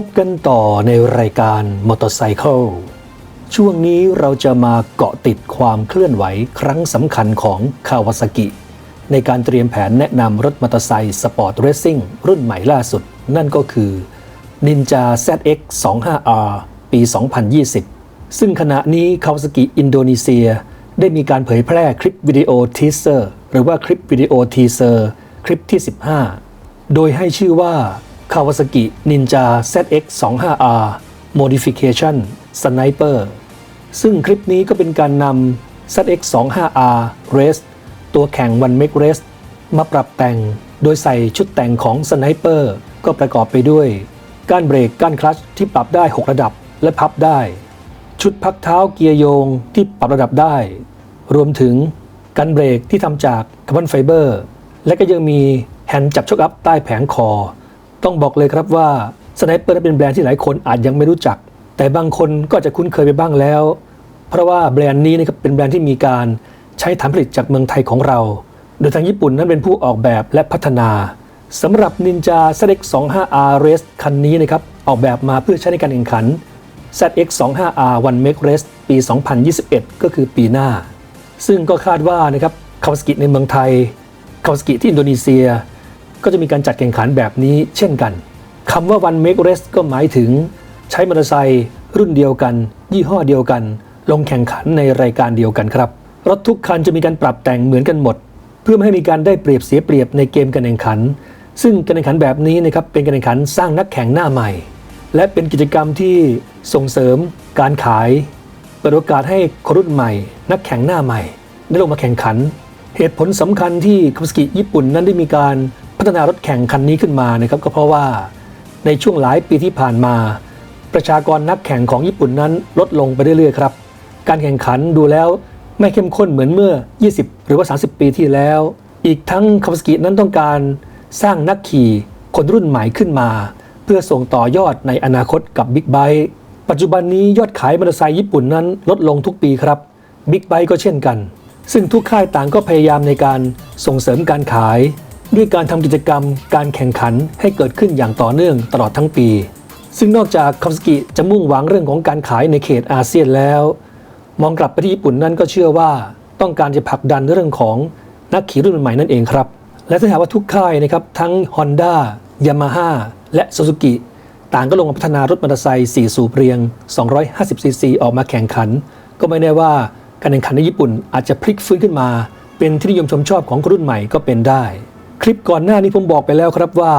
พบกันต่อในรายการมอเตอร์ไซค์ช่วงนี้เราจะมาเกาะติดความเคลื่อนไหวครั้งสำคัญของคาวาซากิ ในการเตรียมแผนแนะนำรถมอเตอร์ไซค์สปอร์ตเรซซิ่งรุ่นใหม่ล่าสุด นั่นก็คือ Ninja ZX 25R ปี 2020 ซึ่งขณะนี้คาวาซากิอินโดนีเซีย ได้มีการเผยแพร่คลิปวิดีโอทีเซอร์หรือว่าคลิปวิดีโอทีเซอร์คลิปที่ 15 โดยให้ชื่อว่า Kawasaki Ninja ZX 25R Modification Sniper ซึ่งคลิปนี้ก็เป็นการนำ ZX 25R Race ตัวแข่ง One Make Race มาปรับแต่งโดยใส่ชุดแต่งของ Sniper ก็ประกอบไปด้วย ก้านเบรกก้านคลัตช์ที่ปรับได้ 6 ระดับและพับได้ ชุดพักเท้าเกียร์โยงที่ปรับระดับได้ รวมถึงกันเบรกที่ทำจากคาร์บอนไฟเบอร์ และก็ยังมีแฮนด์จับชกอัพใต้แผงคอ ต้องบอกเลยครับว่าสไนเปอร์เป็นแบรนด์ที่หลายคนอาจยังไม่รู้จัก แต่บางคนก็จะคุ้นเคยไปบ้างแล้ว เพราะว่าแบรนด์นี้นะครับเป็นแบรนด์ที่มีการใช้ฐานผลิตจากเมืองไทยของเรา โดยทางญี่ปุ่นนั้นเป็นผู้ออกแบบและพัฒนาสำหรับ Ninja ZX 25R Race คันนี้นะครับออกแบบมาเพื่อใช้ในการแข่งขัน ZX 25R One Make Race ปี 2021 ก็คือปีหน้า ซึ่งก็คาดว่านะครับคาวสกิในเมืองไทยคาวสกิที่อินโดนีเซีย ก็จะมีการจัดแข่งขันแบบนี้เช่นกันคำว่า One Make Race ก็หมายถึง ใช้มอเตอร์ไซค์รุ่นเดียวกัน ยี่ห้อเดียวกัน ลงแข่งขันในรายการเดียวกันครับ รถทุกคันจะมีการปรับแต่งเหมือนกันหมด เพื่อไม่ให้มีการได้เปรียบเสียเปรียบในเกมการแข่งขัน ซึ่งการแข่งขันแบบนี้นะครับเป็นการแข่งขันสร้างนักแข่งหน้าใหม่ และเป็นกิจกรรมที่ส่งเสริม การขายเปิดโอกาสให้คนรุ่นใหม่ นักแข่งหน้าใหม่ ได้ลงมาแข่งขัน เหตุผลสำคัญที่คาสกิญี่ปุ่นนั้นได้มีการ พัฒนารถแข่งคันนี้ขึ้นมานะครับก็เพราะว่าในช่วงหลายปีที่ผ่านมา ประชากรนักแข่งของญี่ปุ่นนั้นลดลงไปเรื่อยๆครับ การแข่งขันดูแล้วไม่เข้มข้นเหมือนเมื่อ 20 หรือว่า 30 ปีที่แล้ว อีกทั้งคา w สกินั้นต้องการสร้างนักขี่คนรุ่นใหม่ขึ้นมา เพื่อส่งต่อยอดในอนาคตกับบิ๊กไบค์ปัจจุบันนี้ยอดขายมอเตอร์ไซค์ญี่ปุ่นนั้นลดลงทุกปีครับบิ๊กไบค์ก็เช่นกัน ซึ่งทุกค่ายต่างก็พยายามในการส่งเสริมการขาย ด้วยการทำกิจกรรมการแข่งขันให้เกิดขึ้นอย่างต่อเนื่องตลอดทั้งปี ซึ่งนอกจากคา w สกิจะมุ่งหวังเรื่องของการขายในเขตอาเซียนแล้ว มองกลับไปที่ญี่ปุ่นนั้นก็เชื่อว่าต้องการจะผลักดันเรื่องของนักขี่รุ่นใหม่นั่นเองครับ และถ้าหากว่าทุกค่ายนะครับทั้ง Honda Yamaha และ Suzuki ต่างก็ลงมาพัฒนารถมอเตอร์ไซค์4สูบเรียง 250 ซีซีออกมาแข่งขัน ก็ไม่แน่ว่าการแข่งขันในญี่ปุ่นอาจจะพลิกฟื้นขึ้นมา เป็นที่นิยมชมชอบของคนรุ่นใหม่ก็เป็นได้ คลิปก่อนหน้านี้ผมบอกไปแล้วครับว่า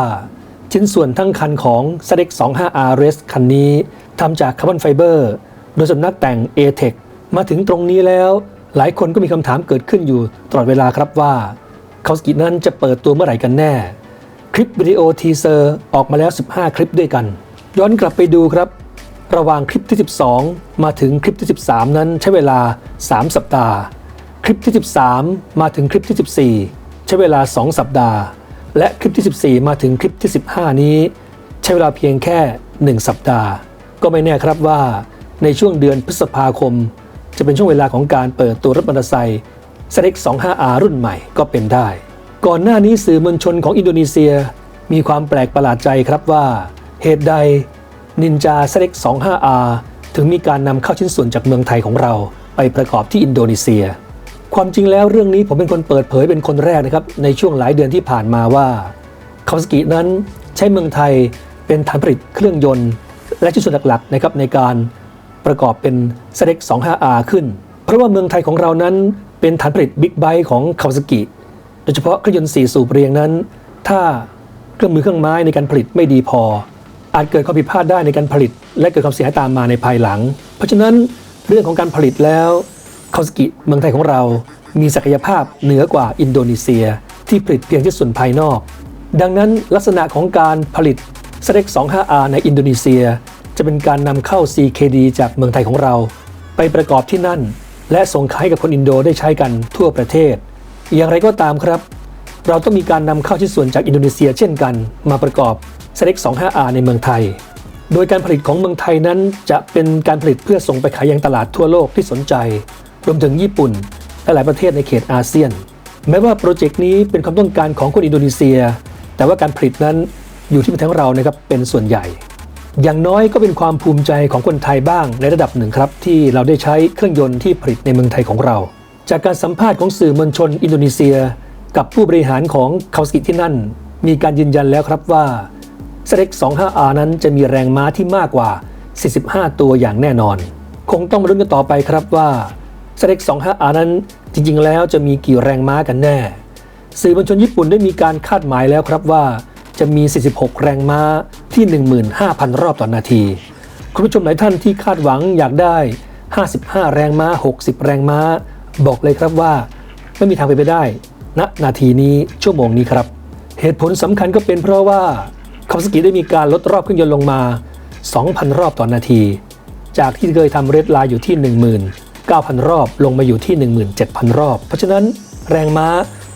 ชิ้นส่วนทั้งคันของ s a d e x 25R Race คันนี้ทำจากคาร์บอนไฟเบอร์โดยสำนักแต่ง a t e c มาถึงตรงนี้แล้ว หลายคนก็มีคำถามเกิดขึ้นอยู่ตลอดเวลาครับว่าเคาสกินั้นจะเปิดตัวเมื่อไหร่กันแน่ คลิปวิดีโอทีเซอร์ออกมาแล้ว 15 คลิปด้วยกัน ย้อนกลับไปดูครับ ระหว่างคลิปที่ 12 มาถึงคลิปที่ 13 นั้นใช้เวลา 3 สัปดาห์ คลิปที่ 13 มาถึงคลิปที่ 14 ช้เวลา 2 สัปดาห์ และคลิปที่ 14 มาถึงคลิปที่ 15 นี้ ใช้เวลาเพียงแค่ 1 สัปดาห์ ก็ไม่แน่ครับว่า ในช่วงเดือนพฤษภาคม จะเป็นช่วงเวลาของการเปิดตัวรถมอเตอร์ไซค์ s l x 25R รุ่นใหม่ก็เป็นได้ ก่อนหน้านี้สื่อมวลชนของอินโดนีเซีย มีความแปลกประหลาดใจครับว่าเหตุใด Ninja s l x 25R ถึงมีการนำเข้าชิ้นส่วนจากเมืองไทยของเราไปประกอบที่อินโดนีเซีย ความจริงแล้วเรื่องนี้ผมเป็นคนเปิดเผยเป็นคนแรกนะครับในช่วงหลายเดือนที่ผ่านมาว่าคาวสกินั้นใช้เมืองไทยเป็นฐานผลิตเครื่องยนต์ และชิ้นส่วนหลักๆนะครับในการประกอบเป็น s l x 25R ขึ้น เพราะว่าเมืองไทยของเรานั้นเป็นฐานผลิตบิ๊กไบค์ของคาวาซากิโดยเฉพาะเครื่องยนต์4สูบเรียงนั้น ถ้าเครื่องมือเครื่องไม้ในการผลิตไม่ดีพอ อาจเกิดความผิดพลาดได้ในการผลิต และเกิดความเสียหายตามมาในภายหลัง เพราะฉะนั้นเรื่องของการผลิตแล้ว คาวาซากิเมืองไทยของเรา มีศักยภาพเหนือกว่าอินโดนีเซีย ที่ผลิตเพียงที่ส่วนภายนอก ดังนั้นลักษณะของการผลิต s l x 25R ในอินโดนีเซีย จะเป็นการนำเข้า CKD จากเมืองไทยของเรา ไปประกอบที่นั่น และส่งขายกับคนอินโดได้ใช้กันทั่วประเทศ อย่างไรก็ตามครับ เราต้องมีการนำเข้าชิ้นส่วนจากอินโดนีเซีย เช่นกัน มาประกอบ s l x 25R ในเมืองไทย โดยการผลิตของเมืองไทยนั้นจะเป็นการผลิตเพื่อส่งไปขายยังตลาดทั่วโลกที่สนใจ รวมถึงญี่ปุ่น และหลายประเทศในเขตอาเซียน แม้ว่าโปรเจกต์นี้เป็นความต้องการของคนอินโดนีเซีย แต่ว่าการผลิตนั้นอยู่ที่ประเทศเรานะครับเป็นส่วนใหญ่ อย่างน้อยก็เป็นความภูมิใจของคนไทยบ้างในระดับหนึ่งครับ ที่เราได้ใช้เครื่องยนต์ที่ผลิตในเมืองไทยของเรา จากการสัมภาษณ์ของสื่อมวลชนอินโดนีเซีย กับผู้บริหารของคาวสกิที่นั่น มีการยืนยันแล้วครับว่าสเต็ก 25R นั้นจะมีแรงม้าที่มากกว่า 45 ตัวอย่างแน่นอน คงต้องมาลุ้นกันต่อไปครับว่า สเต็ก 25R นั้นจริงๆ แล้วจะมีกี่แรงม้ากันแน่ สื่อมวลชนญี่ปุ่นได้มีการคาดหมายแล้วครับว่าจะมี 46 แรงม้าที่ 15,000 รอบต่อนนาที คุณผู้ชมหลายท่านที่คาดหวังอยากได้ 55 แรงม้า 60 แรงม้า บอกเลยครับว่า ไม่มีทางไปไปได้ณนาทีนี้ชั่วโมงนี้ครับ เหตุผลสำคัญก็เป็นเพราะว่าคาวาซากิได้มีการลดรอบเครื่องยนต์ลงมา 2,000 รอบต่อนนาที จากที่เคยทำเรดไลน์อยู่ที่ 9,000 รอบ ลงมาอยู่ที่ 17,000 รอบ เพราะฉะนั้นแรงม้า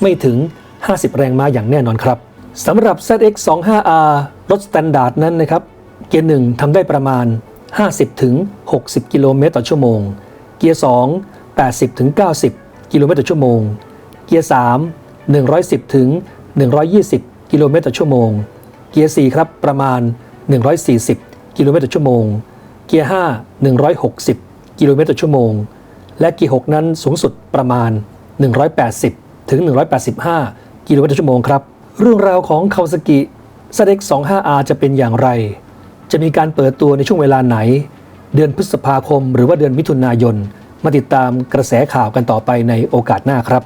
ไม่ถึง 50 แรงม้าอย่างแน่นอนครับสำหรับ ZX25R รถสแตนดาร์ดนั้นนะครับ เกียร์ 1ทำได้ประมาณ 50 ถึง 60 กิโลเมตรต่อชั่วโมง เกียร์ 2 80 ถึง 90 กิโลเมตรต่อชั่วโมง เกียร์ 3 110 ถึง 120 กิโลเมตรต่อชั่วโมง เกียร์ 4 ครับ ประมาณ 140 กิโลเมตรต่อชั่วโมง เกียร์ 5 160 กิโลเมตรต่อชั่วโมง และเกียร์6นั้นสูงสุดประมาณ 180 ถึง 185 กิโลเมตรต่อชั่วโมงครับ เรื่องราวของคาวาซากิ s เ x 25R จะเป็นอย่างไร จะมีการเปิดตัวในช่วงเวลาไหน เดือนพฤษภาคม หรือว่าเดือนมิถุนายน มาติดตามกระแสข่าวกันต่อไปในโอกาสหน้าครับ